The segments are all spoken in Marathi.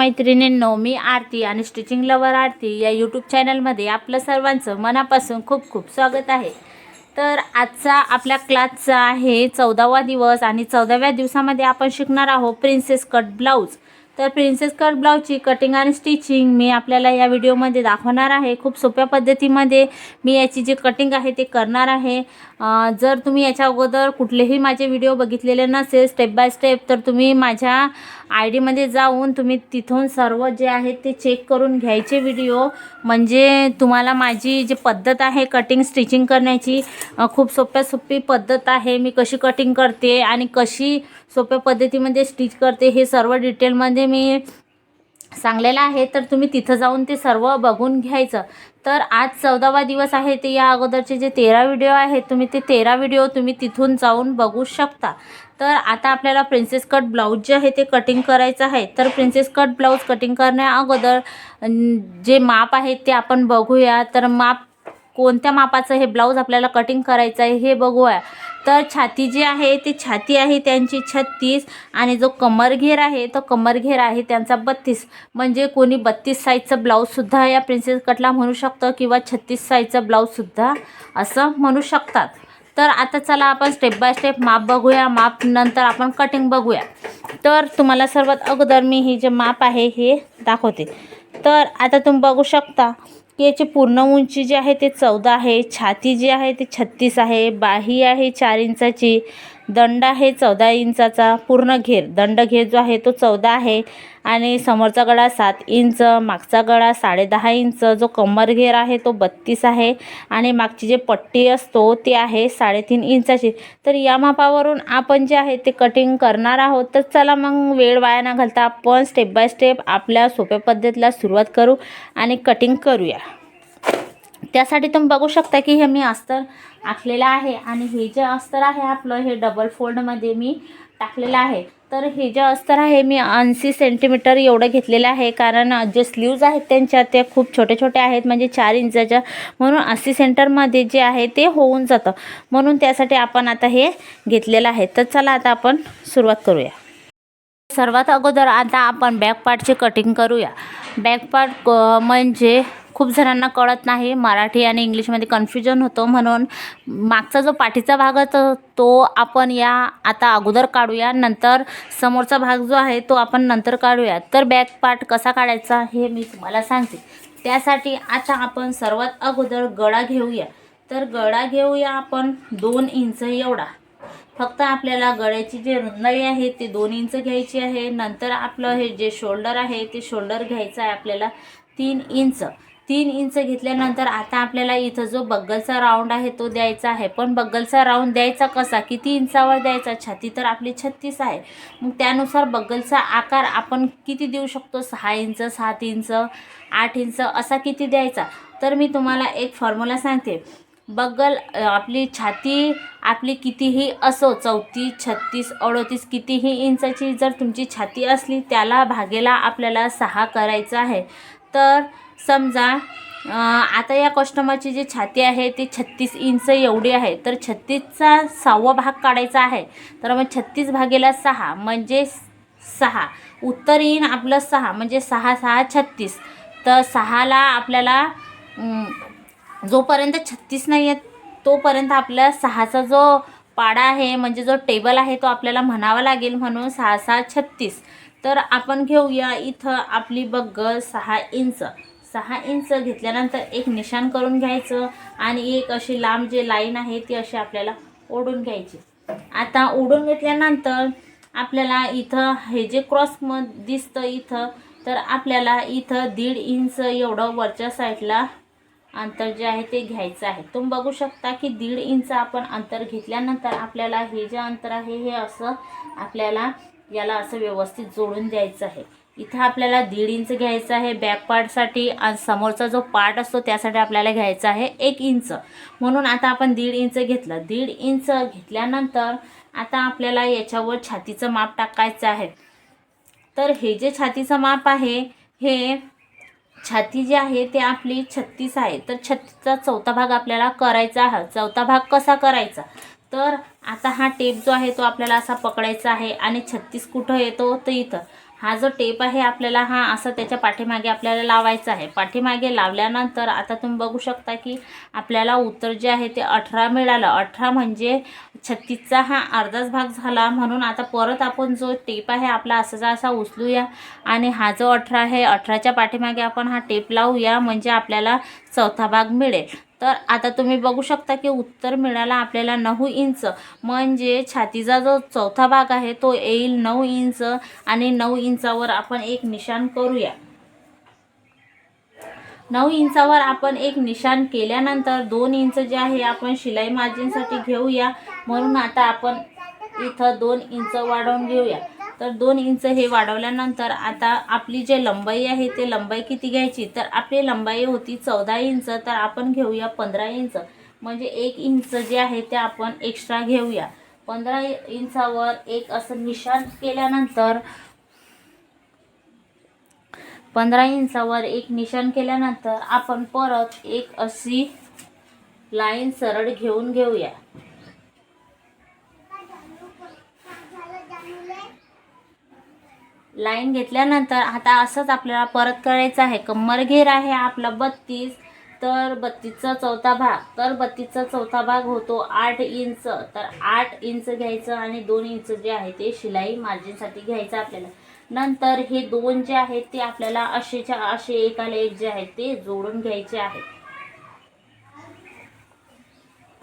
मैत्रिणींनो मी आरती आणि स्टिचिंग लवर आरती या यूट्यूब चॅनलमध्ये आपलं सर्वांचं मनापासून खूप खूप स्वागत आहे. तर आजचा आपल्या क्लासचा आहे चौदावा दिवस आणि चौदाव्या दिवसामध्ये आपण शिकणार आहोत प्रिन्सेस कट ब्लाऊज तर प्रिन्सेस कट ब्लाऊजची कटिंग आणि स्टिचिंग मी आपल्याला या व्हिडिओमध्ये दाखवणार आहे. खूप सोप्या पद्धतीमध्ये मी याची जी कटिंग आहे ते करणार आहे. जर तुम्ही याच्या अगोदर कुठलेही माझे व्हिडिओ बघितलेले नसेल स्टेप बाय स्टेप तर तुम्ही माझ्या आय डीमध्ये जाऊन तुम्ही तिथून सर्व जे आहे ते चेक करून घ्यायचे व्हिडिओ म्हणजे तुम्हाला माझी जी पद्धत आहे कटिंग स्टिचिंग करण्याची खूप सोप्या सोपी पद्धत आहे. मी कशी कटिंग करते आणि कशी सोप्या पद्धतीमध्ये स्टिच करते. हे सर्व डिटेलमध्ये मी सांगलेलं आहे. तर तुम्ही तिथं जाऊन ते सर्व बघून घ्यायचं. तर आज चौदावा दिवस आहे. ते या अगोदरचे जे तेरा व्हिडिओ आहेत तुम्ही ते तेरा व्हिडिओ तुम्ही तिथून जाऊन बघू शकता. तर आता आपल्याला प्रिन्सेस कट ब्लाऊज जे आहे ते कटिंग करायचं आहे. तर प्रिन्सेस कट ब्लाऊज कटिंग करण्या अगोदर जे माप आहे ते आपण बघूया. तर माप कोणत्या मापाचं हे ब्लाऊज आपल्याला कटिंग करायचं आहे हे बघूया. तर छाती जी आहे ती छाती आहे त्यांची छत्तीस आणि जो कमरघेर आहे तो कमरघेर आहे त्यांचा बत्तीस. म्हणजे कोणी बत्तीस साईजचं ब्लाऊजसुद्धा या प्रिन्सेस कटला म्हणू शकतं किंवा छत्तीस साईजचं ब्लाऊजसुद्धा असं म्हणू शकतात. तर आता चला आपण स्टेप बाय स्टेप माप बघूया. माप नंतर आपण कटिंग बघूया. तर तुम्हाला सर्वात अगोदर मी हे जे माप आहे हे दाखवते. तर आता तुम्ही बघू शकता. याची पूर्ण उंची जी आहे ते चौदा आहे छाती जी आहे ती छत्तीस आहे बाही आहे चार इंचाची. दंड आहे चौदा इंचाचा पूर्ण घेर. दंड घेर जो आहे तो चौदा आहे. आणि समोरचा गळा सात इंच मागचा गळा साडेदहा इंच जो कमर घेर आहे तो बत्तीस आहे. आणि मागची जे पट्टी असतो ती आहे साडेतीन इंचाची. तर या मापावरून आपण जे आहे ते कटिंग करणार आहोत. तर चला मग वेळ वाया न घालता आपण स्टेप बाय स्टेप आपल्या सोप्या पद्धतीला सुरुवात करू आणि कटिंग करूया. त्यासाठी तुम्ही बघू शकता की हे मी अस्तर आखलेलं आहे आणि हे जे अस्तर आहे आपलं हे डबल फोल्डमध्ये मी टाकलेलं आहे. तर हे जे अस्तर आहे मी ऐंशी सेंटीमीटर एवढं घेतलेलं आहे. कारण जे स्लीव्ज आहेत त्यांच्या ते खूप छोटे छोटे आहेत. म्हणजे चार इंचाच्या म्हणून ऐंशी सेंटरमध्ये जे आहे ते होऊन जातं. म्हणून त्यासाठी आपण आता हे घेतलेलं आहे. तर चला आता आपण सुरुवात करूया. सर्वात अगोदर आता आपण बॅक पार्टची कटिंग करूया. बॅक पार्ट म्हणजे खूप जणांना कळत नाही. मराठी आणि इंग्लिशमध्ये कन्फ्युजन होतो म्हणून मागचा जो पाठीचा भाग असतो तो आपण या आता अगोदर काढूया. नंतर समोरचा भाग जो आहे तो आपण नंतर काढूया. तर बॅक पार्ट कसा काढायचा हे मी तुम्हाला सांगते. त्यासाठी आता आपण सर्वात अगोदर गळा घेऊया. तर गळा घेऊया आपण दोन इंच एवढा. फक्त आपल्याला गळ्याची जी रुंदाई आहे ते दोन इंच घ्यायची आहे. नंतर आपलं हे जे शोल्डर आहे ते शोल्डर घ्यायचं आहे आपल्याला तीन इंच. तीन इंच घेतल्यानंतर आता आपल्याला इथं जो बग्गलचा राऊंड आहे तो द्यायचा आहे. पण बग्गलचा राऊंड द्यायचा कसा? किती इंचावर द्यायचा? छाती तर आपली छत्तीस आहे. मग त्यानुसार बग्गलचा आकार आपण किती देऊ शकतो? सहा इंच सात इंच आठ इंच असा किती द्यायचा? तर मी तुम्हाला एक फॉर्म्युला सांगते. बगल आपली छाती आपली कितीही असो चौतीस छत्तीस अडोतीस कितीही इंचाची जर तुमची छाती असली त्याला भागेला आपल्याला सहा करायचं आहे. तर समजा आता या कस्टमरची जी छाती आहे ती छत्तीस इंच एवढी आहे तर छत्तीसचा सहावा भाग काढायचा आहे तर मग छत्तीस भागेला सहा म्हणजे सहा. उत्तर येईन आपलं सहा म्हणजे सहा सहा छत्तीस. तर सहाला आपल्याला जोपर्यंत छत्तीस नाही आहे तोपर्यंत आपल्या सहाचा जो पाडा आहे म्हणजे जो टेबल आहे तो आपल्याला म्हणावा लागेल म्हणून सहा सहा छत्तीस. तर आपण घेऊया इथं आपली बग्ग सहा इंच. सहा इंच घेतल्यानंतर एक निशाण करून घ्यायचं आणि एक अशी लांब जे लाईन आहे ती अशी आपल्याला ओढून घ्यायची. आता ओढून घेतल्यानंतर आपल्याला इथं हे जे क्रॉस म दिसतं इथं तर आपल्याला इथं दीड इंच एवढं वरच्या साईडला अंतर जे आहे ते घ्यायचं आहे. तुम्ही बघू शकता की दीड इंच आपण अंतर घेतल्यानंतर आपल्याला हे जे अंतर आहे हे असं आपल्याला याला असं व्यवस्थित जोडून द्यायचं आहे. इथं आपल्याला दीड इंच घ्यायचं आहे. बॅक पार्टसाठी आणि समोरचा जो पार्ट असतो त्यासाठी आपल्याला घ्यायचा आहे एक इंच. म्हणून आता आपण दीड इंच घेतलं. दीड इंच घेतल्यानंतर आता आपल्याला याच्यावर छातीचं माप टाकायचं आहे. तर हे जे छातीचं माप आहे हे छाती जी आहे ते आपली छत्तीस आहे. तर छत्तीसचा चौथा भाग आपल्याला करायचा आहे. चौथा भाग कसा करायचा? तर आता हा टेप जो आहे तो आपल्याला असा पकडायचा आहे आणि छत्तीस कुठं येतो? तर इथं. हा जो टेप आहे आपल्याला हा असं त्याच्या पाठीमागे आपल्याला लावायचा आहे. पाठीमागे लावल्यानंतर आता तुम्ही बघू शकता की आपल्याला उत्तर जे आहे ते अठरा मिळालं. अठरा म्हणजे छत्तीसचा हा अर्धाच भाग झाला. म्हणून आता परत आपण जो टेप आहे आपला असाचा असा उचलूया आणि हा जो अठरा आहे अठराच्या पाठीमागे आपण हा टेप लावूया म्हणजे आपल्याला चौथा भाग मिळेल. तर आता तुम्ही बघू शकता की उत्तर मिळाला आपल्याला नऊ इंच. म्हणजे छातीचा जो चौथा भाग आहे तो येईल नऊ इंच आणि नऊ इंचावर आपण एक निशाण करूया. नऊ इंचावर आपण एक निशाण केल्यानंतर दोन इंच जे आहे आपण शिलाई मार्जिनसाठी घेऊया. म्हणून आता आपण इथं दोन इंच वाढवून घेऊया. तर दोन इंच हे वाढवल्यानंतर आता आपली जे लंबाई आहे ते लंबाई किती घ्यायची? तर आपली लंबाई होती चौदा इंच तर आपण घेऊया पंधरा इंच. म्हणजे एक इंच जे आहे ते आपण एक्स्ट्रा घेऊया. पंधरा इंचावर एक असं निशाण केल्यानंतर पंधरा इंचावर एक निशाण केल्यानंतर आपण परत एक अशी लाईन सरळ घेऊन घेऊया. लाईन घेतल्यानंतर आता असंच आपल्याला परत करायचं आहे. कंबर घेर आहे आपला बत्तीस तर बत्तीसचा चौथा भाग. तर बत्तीसचा चौथा भाग होतो आठ इंच. तर आठ इंच घ्यायचं आणि दोन इंच जे आहे ते शिलाई मार्जिनसाठी घ्यायचं आपल्याला. नंतर हे दोन जे आहेत ते आपल्याला असेच्या असे एकाला एक जे आहेत ते जोडून घ्यायचे आहेत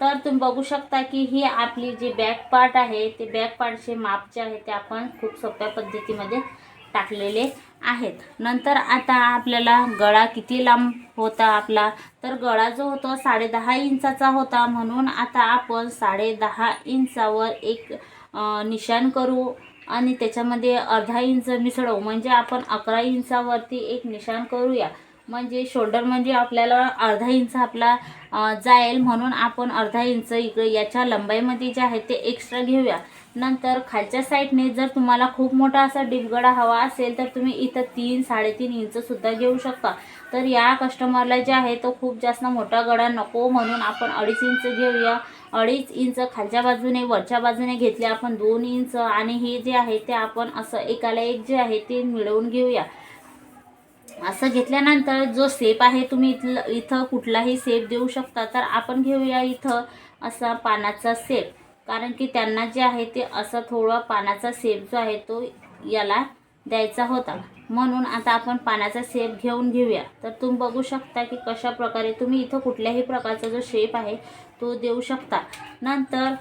तर तुम्ही बघू शकता की ही आपली जी बॅक पार्ट आहे ते बॅक पार्टचे माप जे आहे ते आपण खूप सोप्या पद्धतीमध्ये टाकलेले आहेत. नंतर आता आपल्याला गळा किती लांब होता आपला? तर गळा जो होतो साडेदहा इंचाचा होता. म्हणून आता आपण साडेदहा इंचावर एक निशाण करू आणि त्याच्यामध्ये अर्धा इंच मिसळू. म्हणजे आपण अकरा इंचावरती एक निशाण करूया. म्हणजे शोल्डर म्हणजे आपल्याला अर्धा इंच आपला जाईल. म्हणून आपण अर्धा इंच इकडे याच्या लंबाईमध्ये जे आहे ते एक्स्ट्रा घेऊया. नंतर खालच्या साईडने जर तुम्हाला खूप मोठा असा डिपगडा हवा असेल तर तुम्ही इथं तीन साडेतीन इंचसुद्धा घेऊ शकता. तर या कस्टमरला जे आहे तो खूप जास्त मोठा गडा नको. म्हणून आपण अडीच इंच घेऊया. अडीच इंच खालच्या बाजूने वरच्या बाजूने घेतले आपण दोन इंच. आणि हे जे आहे ते आपण असं एकाला एक जे आहे ते मिळवून घेऊया. असं घेतल्यानंतर जो सेप आहे तुम्ही इथलं इथं कुठलाही सेप देऊ शकता. तर आपण घेऊया इथं असा पानाचा सेप. कारण की त्यांना जे आहे ते असा थोडा पानाचा सेप जो आहे तो याला द्यायचा होता. म्हणून आता आपण पानाचा सेप घेऊन घेऊया. तर तुम्ही बघू शकता की कशा प्रकारे तुम्ही इथं कुठल्याही प्रकारचा जो शेप आहे तो देऊ शकता. नंतर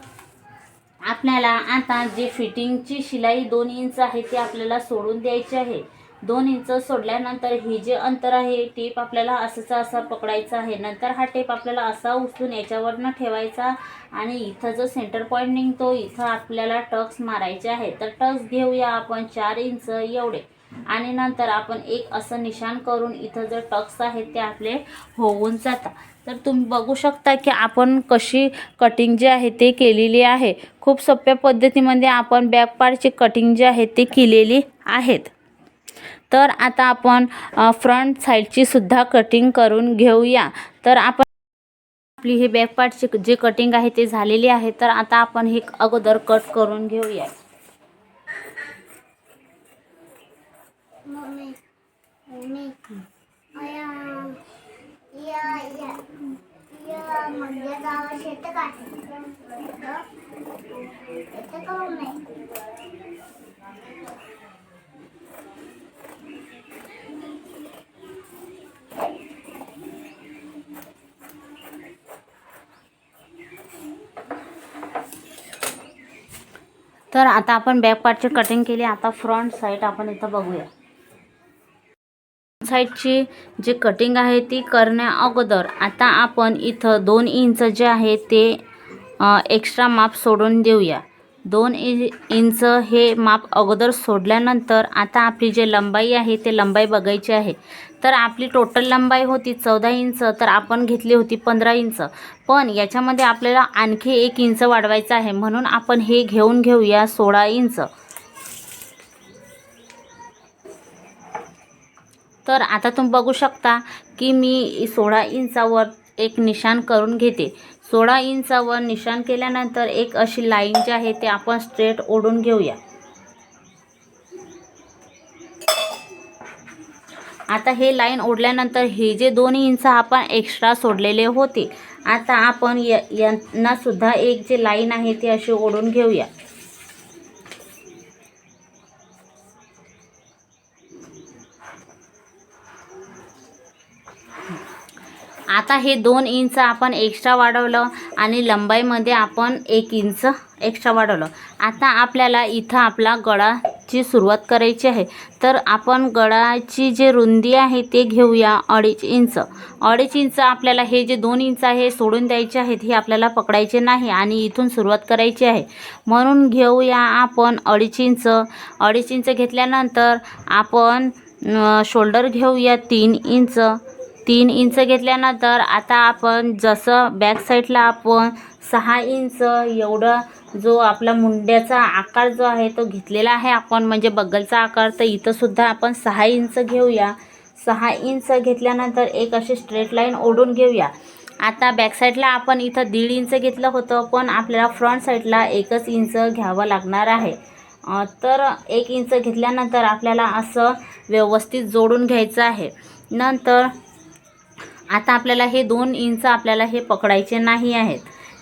आपल्याला आता जे फिटिंगची शिलाई दोन इंच आहे ते आपल्याला सोडून द्यायची आहे. दोन इंच सोडल्यानंतर ही जे अंतर आहे टेप आपल्याला असंचा असा पकडायचा आहे. नंतर हा टेप आपल्याला असा उचलून याच्यावरनं ठेवायचा आणि इथं जो सेंटर पॉईंट निघतो इथं आपल्याला टक्स मारायचे आहे तर टक्स घेऊया आपण चार इंच एवढे. आणि नंतर आपण एक असं निशाण करून इथं जे टक्स आहेत ते आपले होऊन जातात तर तुम्ही बघू शकता की आपण कशी कटिंग जी आहे ते केलेली आहे. खूप सोप्या पद्धतीमध्ये आपण बॅक पार्टची कटिंग जी आहे ते केलेली आहेत. तर आता आपण फ्रंट साईडची सुद्धा कटिंग करून घेऊया. तर आपण आपली ही बॅक पार्टची जे कटिंग आहे ते झालेली आहे. तर आता आपण हे अगोदर कट करून घेऊया. तर आता आपण बॅक पार्टची कटिंग केली. आता फ्रंट साईड आपण इथं बघूया. साईडची जी कटिंग आहे ती करण्या अगोदर आता आपण इथं दोन इंच जे आहे ते एक्स्ट्रा माप सोडून देऊया. दोन इ इंच हे माप अगोदर सोडल्यानंतर आता आपली जे लंबाई आहे ते लंबाई बघायची आहे. तर आपली टोटल लंबाई होती चौदा इंच तर आपण घेतली होती पंधरा इंच. पण याच्यामध्ये आपल्याला आणखी एक इंच वाढवायचं आहे म्हणून आपण हे घेऊन घेऊया सोळा इंच. तर आता तुम्ही बघू शकता की मी सोळा इंचावर एक निशाण करून घेते. सोळा इंचावर निशाण केल्यानंतर एक अशी लाईन जी आहे ते आपण स्ट्रेट ओढून घेऊया. आता हे लाईन ओढल्यानंतर हे जे दोन इंच आपण एक्स्ट्रा सोडलेले होते आता आपण यांनासुद्धा एक जे लाईन आहे ती अशी ओढून घेऊया. आता हे दोन इंच आपण एक्स्ट्रा वाढवलं आणि लंबाईमध्ये आपण एक इंच एक्स्ट्रा वाढवलं. आता आपल्याला इथं आपला गळाची सुरुवात करायची आहे. तर आपण गळाची जे रुंदी आहे ते घेऊया अडीच इंच. अडीच इंच आपल्याला हे जे दोन इंच आहे सोडून द्यायचे आहेत हे आपल्याला पकडायचे नाही आणि इथून सुरुवात करायची आहे. म्हणून घेऊया आपण अडीच इंच. अडीच इंच घेतल्यानंतर आपण शोल्डर घेऊया तीन इंच. तीन इंच घेतल्यानंतर आता आपण जसं बॅक साईडला आपण सहा इंच एवढं जो आपला मुंड्याचा आकार जो आहे तो घेतलेला आहे आपण म्हणजे बगलचा आकार तर इथंसुद्धा आपण सहा इंच घेऊया. सहा इंच घेतल्यानंतर एक अशी स्ट्रेट लाईन ओढून घेऊया. आता बॅक साईडला आपण इथं दीड इंच घेतलं होतं पण आपल्याला फ्रंट साईडला एकच इंच घ्यावं लागणार आहे. तर एक इंच घेतल्यानंतर आपल्याला असं व्यवस्थित जोडून घ्यायचं आहे. नंतर आता आपल्याला हे दोन इंच आपल्याला हे पकडायचे नाही आहेत.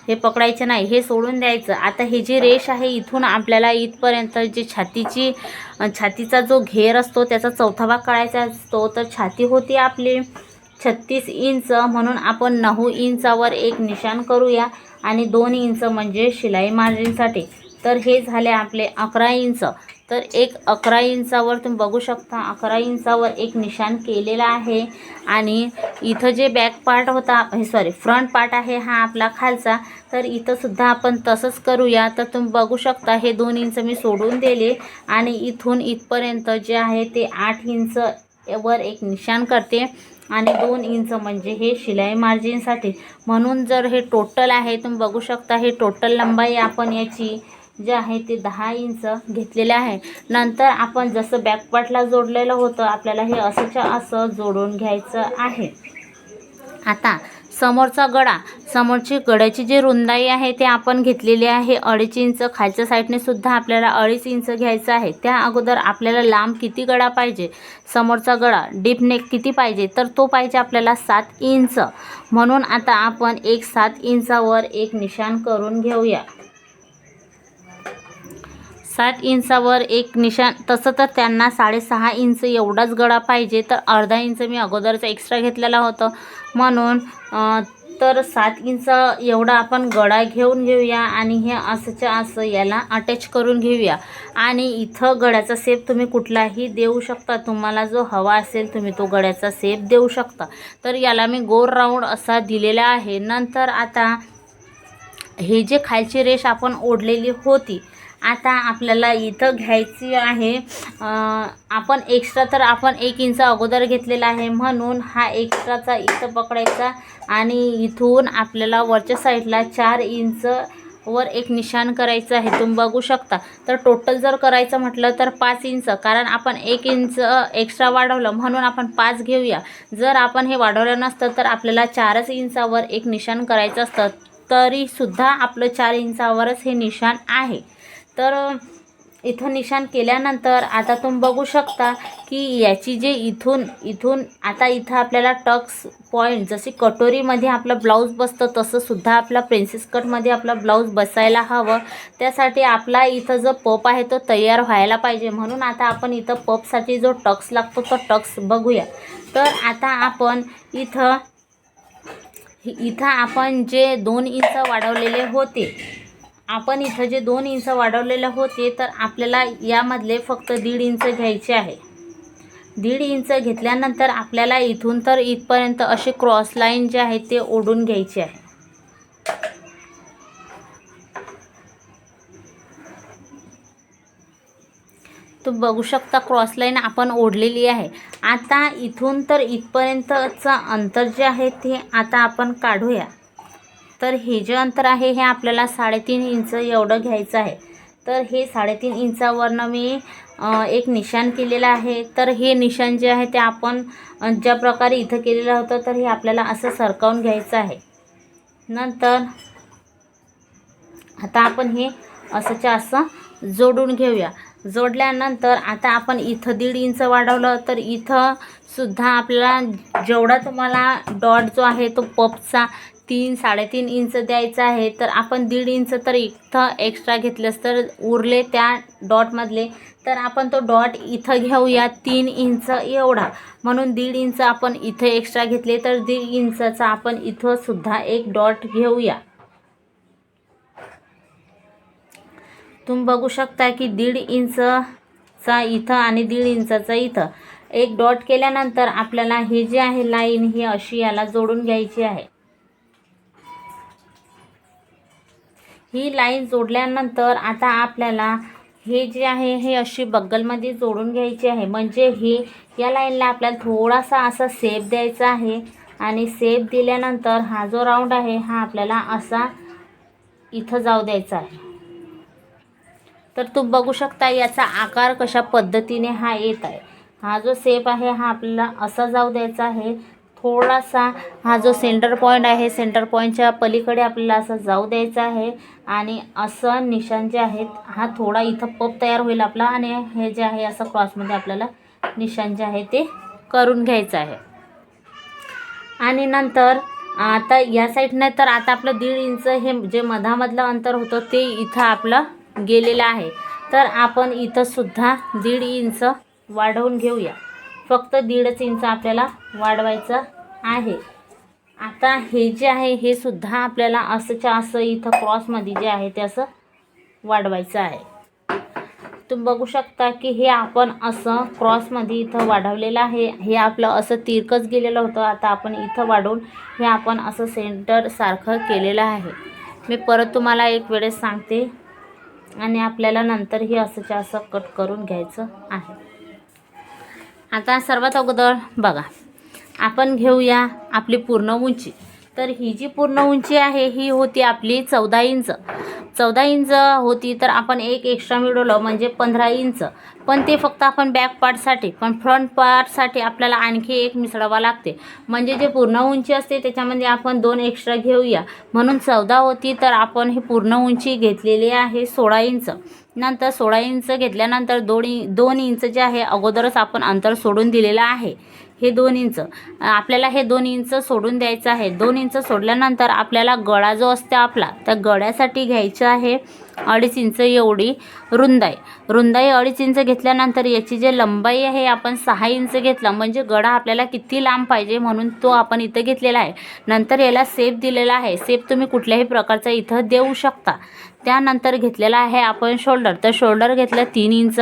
हे पकडायचे नाही हे सोडून द्यायचं. आता हे जी रेष आहे इथून आपल्याला इथपर्यंत जी छातीची छातीचा जो घेर असतो त्याचा चौथा भाग काढायचा असतो तर छाती होती आपली छत्तीस इंच. म्हणून आपण नऊ इंचावर एक निशाण करूया आणि दोन इंच म्हणजे शिलाई मार्जिनसाठी. तर हे झाले आपले अकरा इंच. तर एक अकरा इंचावर तुम्ही बघू शकता. अकरा इंचावर एक निशाण केलेला आहे. आणि इथं जे बॅक पार्ट होता हे सॉरी फ्रंट पार्ट आहे हा आपला खालचा. तर इथंसुद्धा आपण तसंच करूया. तर तुम्ही बघू शकता हे दोन इंच मी सोडून दिले. आणि इथून इथपर्यंत जे आहे ते आठ इंच वर एक निशाण करते. आणि दोन इंच म्हणजे हे शिलाई मार्जिनसाठी म्हणून जर हे टोटल आहे तुम्ही बघू शकता हे टोटल लंबाई आपण याची. जे आहे ते दहा इंच घेतलेले आहे. नंतर आपण जसं बॅकपार्टला जोडलेलं होतं आपल्याला हे असंच्या असं जोडून घ्यायचं आहे. आता समोरचा गळा समोरची गड्याची जी रुंदाई आहे ते आपण घेतलेली आहे. अडीच इंच खालच्या साईडने सुद्धा आपल्याला अडीच इंच घ्यायचं आहे. त्या अगोदर आपल्याला लांब किती गळा पाहिजे? समोरचा गळा डीप नेक किती पाहिजे? तर तो पाहिजे आपल्याला सात इंच. म्हणून आता आपण एक सात इंचावर एक निशाण करून घेऊया. सात इंचावर एक निशाण. तसं तर त्यांना साडेसहा इंच एवढाच गळा पाहिजे. तर अर्धा इंच मी अगोदरचा एक्स्ट्रा घेतलेला होता. म्हणून तर सात इंच एवढा आपण गळा घेऊन घेऊया आणि हे असंच्या असं याला अटॅच करून घेऊया. आणि इथं गळ्याचा सेप तुम्ही कुठलाही देऊ शकता. तुम्हाला जो हवा असेल तुम्ही तो गळ्याचा सेप देऊ शकता. तर याला मी गोल राऊंड असा दिलेला आहे. नंतर आता हे जे खालची रेष आपण ओढलेली होती आता आपल्याला इथं घ्यायची आहे. आपण एक्स्ट्रा तर आपण एक इंच अगोदर घेतलेला आहे. म्हणून हा एक्स्ट्राचा इथं पकडायचा आणि इथून आपल्याला वरच्या साईडला चार इंच वर एक निशाण करायचं आहे. तुम्ही बघू शकता. तर टोटल जर करायचं म्हटलं तर पाच इंच कारण आपण एक इंच एक्स्ट्रा वाढवलं म्हणून आपण पाच घेऊया. जर आपण हे वाढवलं नसतं तर आपल्याला चारच इंचावर एक निशाण करायचं असतं. तरीसुद्धा आपलं चार इंचावरच हे निशाण आहे. तर इथं निशाण केल्यानंतर आता तुम्ही बघू शकता की याची जे इथून इथून आता इथं आपल्याला टक्स पॉईंट जशी कटोरीमध्ये आपलं ब्लाऊज बसतं तसंसुद्धा आपला प्रिन्सेस कटमध्ये आपला ब्लाऊज बसायला हवं. त्यासाठी आपला इथं जो पप आहे तो तयार व्हायला पाहिजे. म्हणून आता आपण इथं पपसाठी जो टक्स लागतो तो टक्स बघूया. तर आता आपण इथं इथं आपण जे दोन इंच वाढवलेले होते आपण इथं जे दोन इंच वाढवलेलं होते तर आपल्याला यामधले फक्त दीड इंच घ्यायचे आहे. दीड इंच घेतल्यानंतर आपल्याला इथून तर इथपर्यंत असे क्रॉस लाईन जे आहे ते ओढून घ्यायचे आहे. तू बघू शकता क्रॉस लाईन आपण ओढलेली आहे. आता इथून तर इथपर्यंतचं अंतर जे आहे ते आता आपण काढूया. तर हे जे अंतर आहे हे आपल्याला साडेतीन इंच एवढं घ्यायचं आहे. तर हे साडेतीन इंचावरनं मी एक निशाण केलेलं आहे. तर हे निशाण जे आहे ते आपण ज्या प्रकारे इथं केलेलं होतं तर हे आपल्याला असं सरकावून घ्यायचं आहे. नंतर आता आपण हे असंच्या असं जोडून घेऊया. जोडल्यानंतर आता आपण इथं दीड इंच वाढवलं तर इथं सुद्धा आपल्याला जेवढा तुम्हाला डॉट जो आहे तो पपचा तीन साडेतीन इंच द्यायचं आहे तर आपण दीड इंच तर इथं एक्स्ट्रा घेतलंस तर उरले त्या डॉटमधले तर आपण तो डॉट इथं घेऊया तीन इंच एवढा. म्हणून दीड इंच आपण इथं एक्स्ट्रा घेतले तर दीड इंचाचा आपण इथंसुद्धा एक डॉट घेऊया. तुम्ही बघू शकता की दीड इंचचा इथं आणि दीड इंचाचा इथं. एक डॉट केल्यानंतर आपल्याला हे जे आहे लाईन ही अशी याला जोडून घ्यायची आहे. ही लाईन जोडल्यानंतर आता आपल्याला हे जे आहे हे अशी बग्गलमध्ये जोडून घ्यायची आहे. म्हणजे ही या लाईनला आपल्याला थोडासा असा सेप द्यायचा आहे आणि सेप दिल्यानंतर हा जो राऊंड आहे हा आपल्याला असा इथं जाऊ द्यायचा आहे. तर तू बघू शकता याचा आकार कशा पद्धतीने हा येत आहे. हा जो सेप आहे हा आपल्याला असा जाऊ द्यायचा आहे. थोडासा हा जो सेंटर पॉईंट आहे सेंटर पॉईंटच्या पलीकडे आपल्याला असं जाऊ द्यायचा आहे. आणि असं निशाण जे आहेत हा थोडा इथं पप तयार होईल आपला. आणि हे जे आहे असं क्रॉसमध्ये आपल्याला निशाण जे आहे ते करून घ्यायचं आहे. आणि नंतर आता या साईडनं तर आता आपलं दीड इंच हे जे मधामधलं अंतर होतं ते इथं आपलं गेलेलं आहे. तर आपण इथंसुद्धा दीड इंच वाढवून घेऊया. फक्त दीडच इंच आपल्याला वाढवायचं आहे. आता हे जे आहे हे सुद्धा आपल्याला असंच्या असं इथं क्रॉसमध्ये जे आहे ते असं वाढवायचं आहे. तुम्ही बघू शकता की हे आपण असं क्रॉसमध्ये इथं वाढवलेलं आहे. हे आपलं असं तिरकच गेलेलं होतं. आता आपण इथं वाढवून हे आपण असं सेंटरसारखं केलेलं आहे. मी परत तुम्हाला एक वेळेस सांगते आणि आपल्याला नंतरही असंच्या असं कट करून घ्यायचं आहे. आता सर्वात अगोदर बघा आपण घेऊया आपली पूर्ण उंची. तर ही जी पूर्ण उंची आहे ही होती आपली चौदा इंच. चौदा इंच होती तर आपण एक एक्स्ट्रा मिळवलं म्हणजे पंधरा इंच. पण ते फक्त आपण बॅक पार्टसाठी पण फ्रंट पार्टसाठी आपल्याला आणखी एक मिसळावा लागते. म्हणजे जे पूर्ण उंची असते त्याच्यामध्ये आपण दोन एक्स्ट्रा घेऊया. म्हणून चौदा होती तर आपण ही पूर्ण उंची घेतलेली आहे सोळा इंच. नंतर सोळा इंच घेतल्यानंतर दोन इ दोन इंच जे आहे अगोदरच आपण अंतर सोडून दिलेलं आहे. हे दोन इंच. आपल्याला हे दोन इंच सोडून द्यायचं आहे. दोन इंच सोडल्यानंतर आपल्याला गळा जो असतो आपला त्या गळ्यासाठी घ्यायचं आहे अडीच इंच एवढी रुंदाई. रुंदाई अडीच इंच घेतल्यानंतर याची जे लंबाई आहे आपण सहा इंच घेतला. म्हणजे गळा आपल्याला किती लांब पाहिजे म्हणून तो आपण इथं घेतलेला आहे. नंतर याला सेप दिलेला आहे. सेप तुम्ही कुठल्याही प्रकारचा इथं देऊ शकता. त्यानंतर घेतलेला आहे आपण शोल्डर तर शोल्डर घेतलं तीन इंच.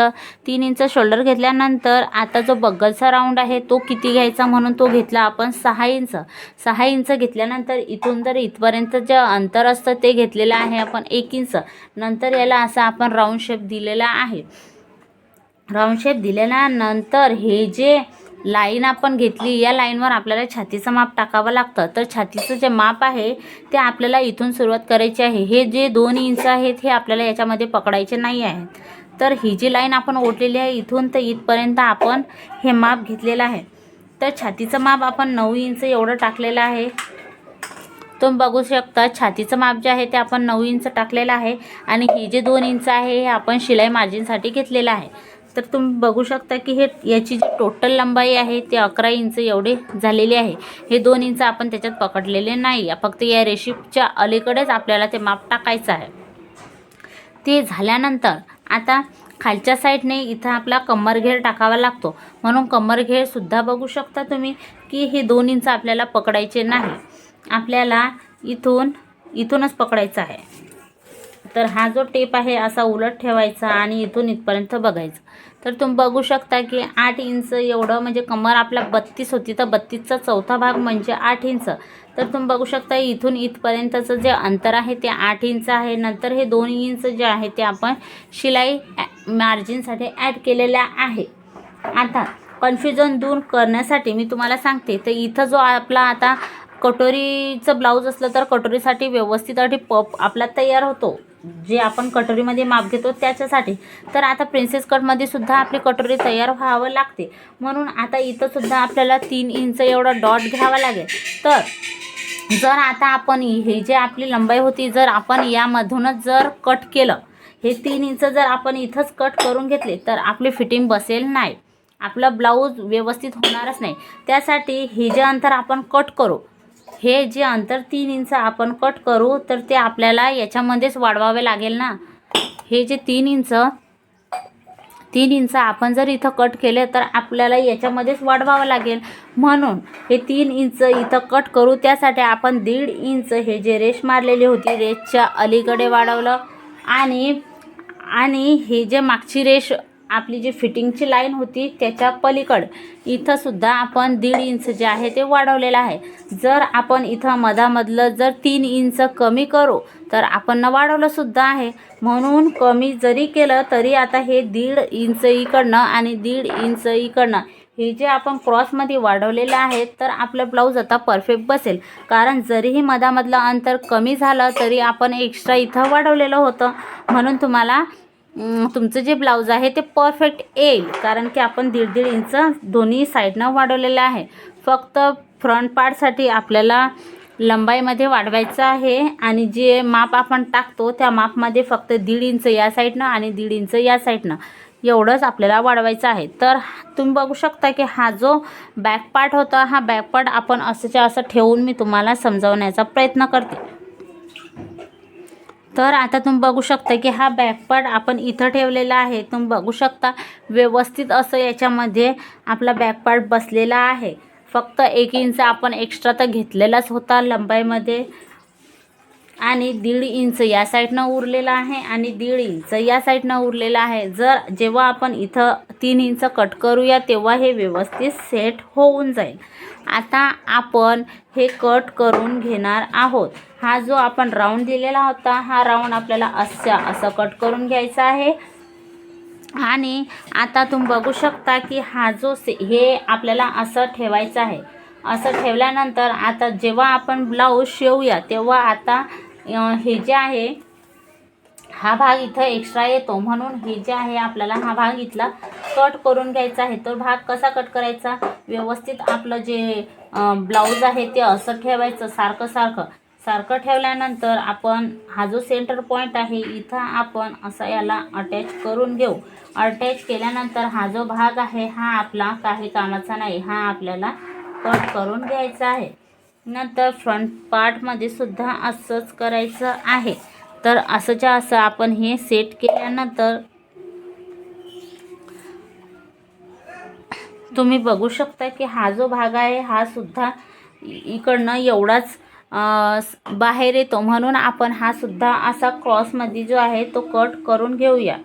तीन इंच शोल्डर घेतल्यानंतर आता जो बग्गलचा राऊंड आहे तो किती घ्यायचा म्हणून तो घेतला आपण सहा इंच. सहा इंच घेतल्यानंतर इथून तर इथपर्यंत जे अंतर असतं ते घेतलेलं आहे आपण एक इंच. नंतर याला असा आपण राऊंड शेप दिलेला आहे. राऊंड शेप दिल्यानंतर हे जे लाईन आपण घेतली या लाईनवर आपल्याला छातीचं माप टाकावं लागतं. तर छातीचं जे माप आहे ते आपल्याला इथून सुरुवात करायची आहे. हे जे दोन इंच आहेत हे आपल्याला याच्यामध्ये पकडायचे नाही आहेत. तर ही जी लाईन आपण ओढलेली आहे इथून तर इथपर्यंत आपण हे माप घेतलेलं आहे. तर छातीचं माप आपण नऊ इंच एवढं टाकलेलं आहे. तुम्ही बघू शकता छातीचं माप जे आहे ते आपण नऊ इंच टाकलेलं आहे. आणि ही जे दोन इंच आहे हे आपण शिलाई मार्जिनसाठी घेतलेलं आहे. तर तुम्ही बघू शकता की हे याची जी टोटल लंबाई आहे ते अकरा इंच एवढे झालेली आहे. हे दोन इंच आपण त्याच्यात पकडलेले नाही. फक्त या रेशीपच्या अलीकडेच आपल्याला ते माप टाकायचं आहे. ते झाल्यानंतर आता खालच्या साईडने इथं आपला कमरघेर टाकावा लागतो. म्हणून कमरघेरसुद्धा बघू शकता तुम्ही की हे दोन इंच आपल्याला पकडायचे नाही. आपल्याला इथून इथूनच पकडायचं आहे. तर हा जो टेप आहे असा उलट ठेवायचा आणि इथून इथपर्यंत बघायचं. तर तुम्ही बघू शकता की आठ इंच एवढं म्हणजे कमर आपला बत्तीस होती तर बत्तीसचा चौथा भाग म्हणजे आठ इंच. तर तुम्ही बघू शकता इथून इथपर्यंतचं जे अंतर आहे ते आठ इंच आहे. नंतर हे दोन इंच जे आहे ते आपण शिलाई मार्जिनसाठी ॲड केलेल्या आहे. आता कन्फ्युजन दूर करण्यासाठी मी तुम्हाला सांगते तर इथं जो आपला आता कटोरीचं ब्लाऊज असलं तर कटोरीसाठी व्यवस्थित अटी पप आपला तयार होतो. जे आपण कटोरीमध्ये माप घेतो त्याच्यासाठी. तर आता प्रिन्सेस कटमध्ये सुद्धा आपली कटोरी तयार व्हावं लागते. म्हणून आता इथं सुद्धा आपल्याला तीन इंच एवढा डॉट घ्यावा लागेल. तर जर आता आपण हे जे आपली लंबाई होती जर आपण यामधूनच जर कट केलं हे तीन इंच जर आपण इथंच कट करून घेतले तर आपली फिटिंग बसेल नाही. आपला ब्लाऊज व्यवस्थित होणारच नाही. त्यासाठी हे जे अंतर आपण कट करू हे जे अंतर तीन इंच आपण कट करू तर ते आपल्याला याच्यामध्येच वाढवावे लागेल ना? हे जे तीन इंच तीन इंच आपण जर इथं कट केले तर आपल्याला याच्यामध्येच वाढवावं लागेल. म्हणून हे तीन इंच इथं कट करू त्यासाठी आपण दीड इंच हे जे रेश मारलेली होती रेशच्या अलीकडे वाढवलं. आणि आणि हे जे मागची रेश आपली जी फिटिंगची लाईन होती त्याच्या पलीकड इथंसुद्धा आपण दीड इंच जे आहे ते वाढवलेलं आहे. जर आपण इथं मधामधलं जर तीन इंच कमी करू तर आपण न वाढवलं सुद्धा आहे. म्हणून कमी जरी केलं तरी आता हे दीड इंच इकडनं आणि दीड इंच इकडनं हे जे आपण क्रॉसमध्ये वाढवलेलं आहे तर आपलं ब्लाऊज आता परफेक्ट बसेल. कारण जरीही मधामधलं अंतर कमी झालं तरी आपण एक्स्ट्रा इथं वाढवलेलं होतं. म्हणून तुम्हाला तुमचं जे ब्लाऊज आहे ते परफेक्ट येईल कारण की आपण दीड दीड इंच दोन्ही साईडनं वाढवलेलं आहे. फक्त फ्रंट पार्टसाठी आपल्याला लंबाईमध्ये वाढवायचं आहे आणि जे माप आपण टाकतो त्या मापमध्ये फक्त दीड इंच या साईडनं आणि दीड इंच या साईडनं एवढंच आपल्याला वाढवायचं आहे. तर तुम्ही बघू शकता की हा जो बॅक पार्ट होता हा बॅक पार्ट आपण असंच्या असं ठेवून मी तुम्हाला समजावण्याचा प्रयत्न करते. तर आता तुम्ही बघू शकता की हा बॅकपार्ट आपण इथं ठेवलेला आहे. तुम्ही बघू शकता व्यवस्थित असं याच्यामध्ये आपला बॅकपार्ट बसलेला आहे. फक्त एक इंच आपण एक्स्ट्रा तर घेतलेलाच होता लंबाईमध्ये. आणि दीड इंच या साईडनं उरलेला आहे आणि दीड इंच या साईडनं उरलेला आहे. जर जेव्हा आपण इथं तीन इंच कट करूया तेव्हा हे व्यवस्थित सेट होऊन जाईल. आता आपण हे कट करून घेणार आहोत. हा जो आपण राऊंड दिलेला होता हा राऊंड आपल्याला असा असं कट करून घ्यायचा आहे. आणि आता तुम्ही बघू शकता की हा जो से हे आपल्याला असं ठेवायचं आहे. असं ठेवल्यानंतर आता जेव्हा आपण ब्लाऊज शिवूया तेव्हा आता हे जे आहे हा भाग इथं एक्स्ट्रा येतो. म्हणून हे जे आहे आपल्याला हा भाग इथला कट करून घ्यायचा आहे. तो भाग कसा कट करायचा? व्यवस्थित आपलं जे ब्लाऊज आहे ते असं ठेवायचं सारखं सारखं. सारखं ठेवल्यानंतर आपण हा जो सेंटर पॉईंट आहे इथं आपण असा याला अटॅच करून घेऊ. अटॅच केल्यानंतर हा जो भाग आहे हा आपला काही कामाचा नाही. हा आपल्याला कट करून घ्यायचा आहे. नंतर फ्रंट पार्टमध्ये सुद्धा असंच करायचं आहे. तर असंच्या असं आपण हे सेट केल्यानंतर तुम्ही बघू शकता की हा जो भाग आहे हा सुद्धा इकडनं एवढाच बाहेर येतो. म्हणून आपण हा सुद्धा असा क्रॉसमध्ये जो आहे तो कट करून घेऊया.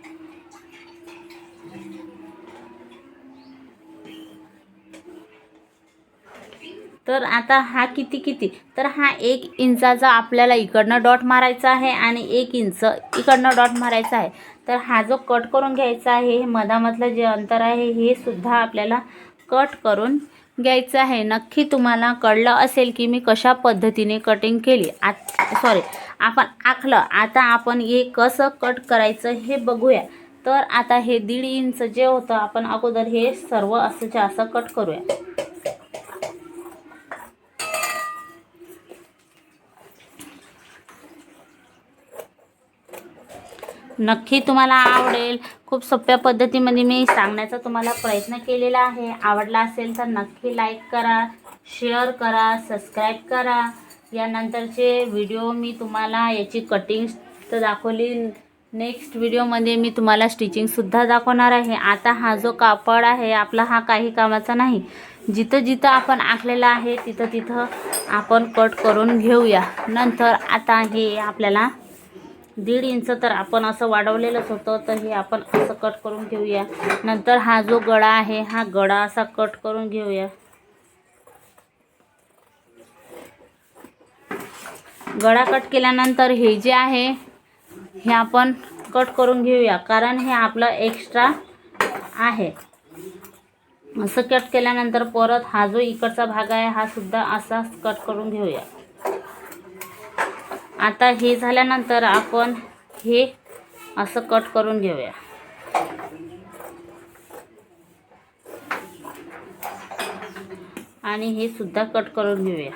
तर आता हा किती किती? तर हा एक इंचाचा आपल्याला इकडनं डॉट मारायचा आहे आणि एक इंच इकडनं डॉट मारायचा आहे. तर हा जो कट करून घ्यायचा आहे हे मधामधलं जे अंतर आहे हे सुद्धा आपल्याला कट करून घ्यायचं आहे. नक्की तुम्हाला कळलं असेल की मी कशा पद्धतीने कटिंग केली. आत सॉरी आपण आखलं. आता आपण हे कसं कट करायचं हे बघूया. तर आता हे दीड इंच जे होतं आपण अगोदर हे सर्व असंच्या असं कट करूया. नक्की तुम्हाला आवडेल. खूप सोप्या पद्धतीमध्ये मी सांगण्याचा तुम्हाला प्रयत्न केलेला आहे. आवडला असेल तर नक्की लाईक करा शेअर करा सबस्क्राईब करा. यानंतरचे व्हिडिओ मी तुम्हाला याची कटिंग तर दाखवली. नेक्स्ट व्हिडिओमध्ये मी तुम्हाला स्टिचिंगसुद्धा दाखवणार आहे. आता हा जो कापड आहे आपला हा काही कामाचा नाही. जिथं जिथं आपण आखलेला आहे तिथं तिथं आपण कट करून घेऊया. नंतर आता हे आपल्याला दीड इंच तर आपण असं वाढवलेलंच होतं तर हे आपण असं कट करून घेऊया. नंतर हा जो गळा आहे हा गळा असा कट करून घेऊया. गळा कट केल्यानंतर हे जे आहे हे आपण कट करून घेऊया कारण हे आपलं एक्स्ट्रा आहे. असं कट केल्यानंतर परत हा जो इकडचा भाग आहे हा सुद्धा असाच कट करून घेऊया. आता हे झाल्यानंतर आपण हे असं कट करून घेऊया. आणि हे सुद्धा कट करून घेऊया.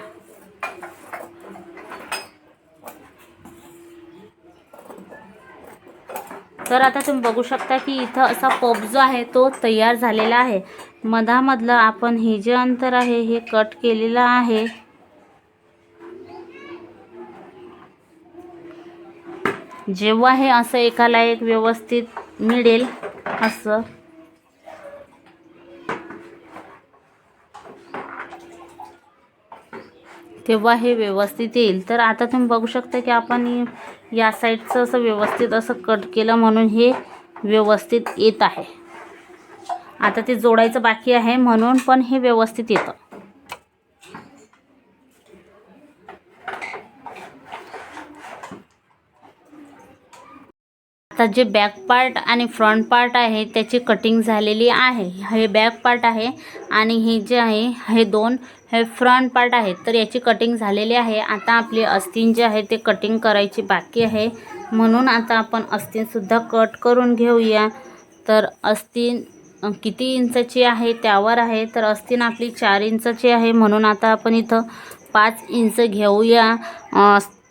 तर आता तुम्ही बघू शकता की इथं असा पब जो आहे तो तयार झालेला आहे. मधामधलं आपण हे जे अंतर आहे हे कट केलेलं आहे. जेव्हा हे असं एकाला एक व्यवस्थित मिळेल असं. तेव्हा हे व्यवस्थित येईल. तर आता तुम्ही बघू शकता की आपण या साईडचं असं व्यवस्थित असं कट केलं म्हणून हे व्यवस्थित येत आहे. आता ते जोडायचं बाकी आहे म्हणून पण हे व्यवस्थित येतं. आता जे बॅक पार्ट आणि फ्रंट पार्ट आहे त्याची कटिंग झालेली आहे. हे बॅक पार्ट आहे आणि हे जे आहे हे दोन हे फ्रंट पार्ट आहेत. तर याची कटिंग झालेली आहे. आता आपली अस्थिन जे आहे ते कटिंग करायची बाकी आहे. म्हणून आता आपण अस्तीनसुद्धा कट करून घेऊया. तर अस्थिन किती इंचाची आहे? त्यावर आहे. तर अस्थिन आपली चार इंचाची आहे. म्हणून आता आपण इथं पाच इंच घेऊया.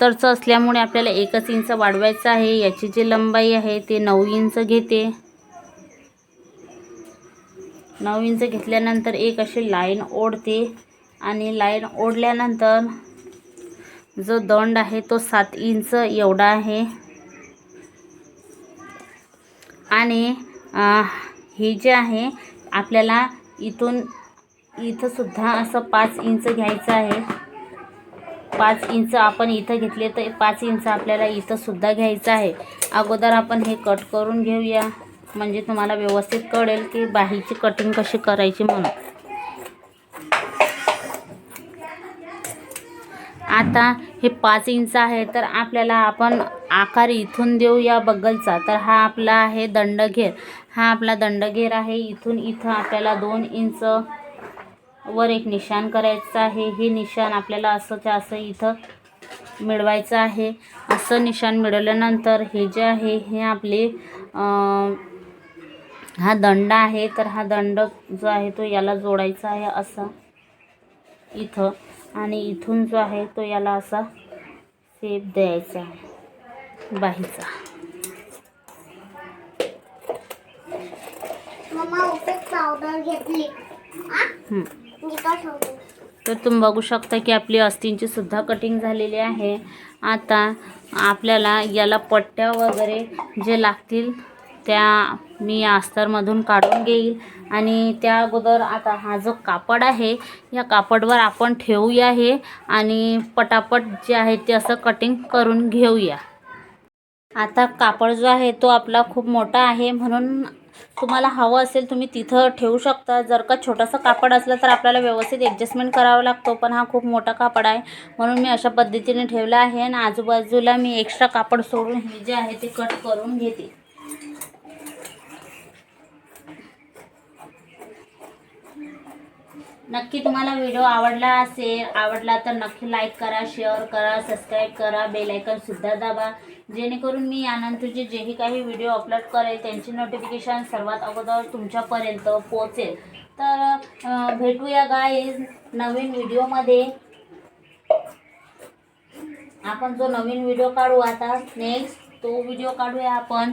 सत्तरचं असल्यामुळे आपल्याला एकच इंच वाढवायचं आहे. याची जी लंबाई आहे ते नऊ इंच घेते. नऊ इंच घेतल्यानंतर एक अशी लाईन ओढते आणि लाईन ओढल्यानंतर जो दंड आहे तो सात इंच एवढा आहे. आणि हे जे आहे आपल्याला इथून इथंसुद्धा असं पाच इंच घ्यायचं आहे. पाच इंच आपण इथं घेतले तर पाच इंच आपल्याला इथंसुद्धा घ्यायचं आहे. अगोदर आपण हे कट करून घेऊया. म्हणजे तुम्हाला व्यवस्थित कळेल की बाहीची कटिंग कशी करायची म्हणून. आता हे पाच इंच आहे तर आपल्याला आपण आकार इथून देऊ या बगलचा. तर हा आपला आहे दंडघेर. हा आपला दंडघेर आहे. इथून इथं आपल्याला दोन इंच वर एक निशाण करायचं आहे. हे निशाण आपल्याला असंच्या असं इथं मिळवायचं आहे. असं निशाण मिळवल्यानंतर हे जे आहे हे आपले हा दंड आहे. तर हा दंड जो आहे तो याला जोडायचा आहे असा इथं. आणि इथून जो आहे तो याला असा शेप द्यायचा आहे. बाहीचा. पावडर घेतली. तर तुम्ही बघू शकता की आपली अस्तींची सुद्धा कटिंग झालेली आहे. आता आपल्याला याला पट्ट्या वगैरे जे लागतील त्या मी या अस्तरमधून काढून घेईल. आणि त्या अगोदर आता हा जो कापड आहे या कापडवर आपण ठेवूया हे आणि पटापट जे आहे ते असं कटिंग करून घेऊया. आता कापड जो आहे तो आपला खूप मोठा आहे म्हणून तुम्हाला हवं असेल तुम्ही तिथं ठेवू शकता. जर का छोटंसं कापड असलं तर आपल्याला व्यवस्थित ॲडजस्टमेंट करावा लागतो पण हा खूप मोठा कापड आहे. म्हणून मी अशा पद्धतीने ठेवला आहे आणि आजूबाजूला मी एक्स्ट्रा कापड सोडून हे जे आहे ते कट करून घेते. नक्की तुम्हाला व्हिडिओ आवडला असेल आवडला तर नक्की लाईक करा शेअर करा सबस्क्राईब करा बेल आयकन सुद्धा दाबा. जेणेकरून मी यानंतरचे जेही काही व्हिडिओ अपलोड करेल त्यांची नोटिफिकेशन सर्वात अगोदर तुमच्यापर्यंत पोहोचेल. तर भेटूया गाईज नवीन व्हिडिओमध्ये आपण जो नवीन व्हिडिओ काढू आता नेक्स्ट तो व्हिडिओ काढूया आपण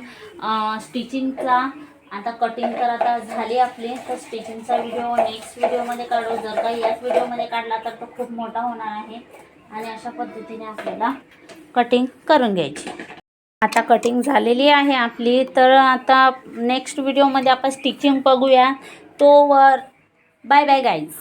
स्टिचिंगचा आता कटिंग तर आता झाली आपली. तर स्टिचिंगचा व्हिडिओ नेक्स्ट व्हिडिओमध्ये काढू. जर का याच व्हिडिओमध्ये काढला तर तो खूप मोठा होणार आहे. आणि अशा पद्धतीने आपल्याला कटिंग करून घ्यायची. आता कटिंग झालेली आहे आपली. तर आता नेक्स्ट व्हिडिओमध्ये आपण स्टिचिंग बघूया. तोवर बाय बाय गाईज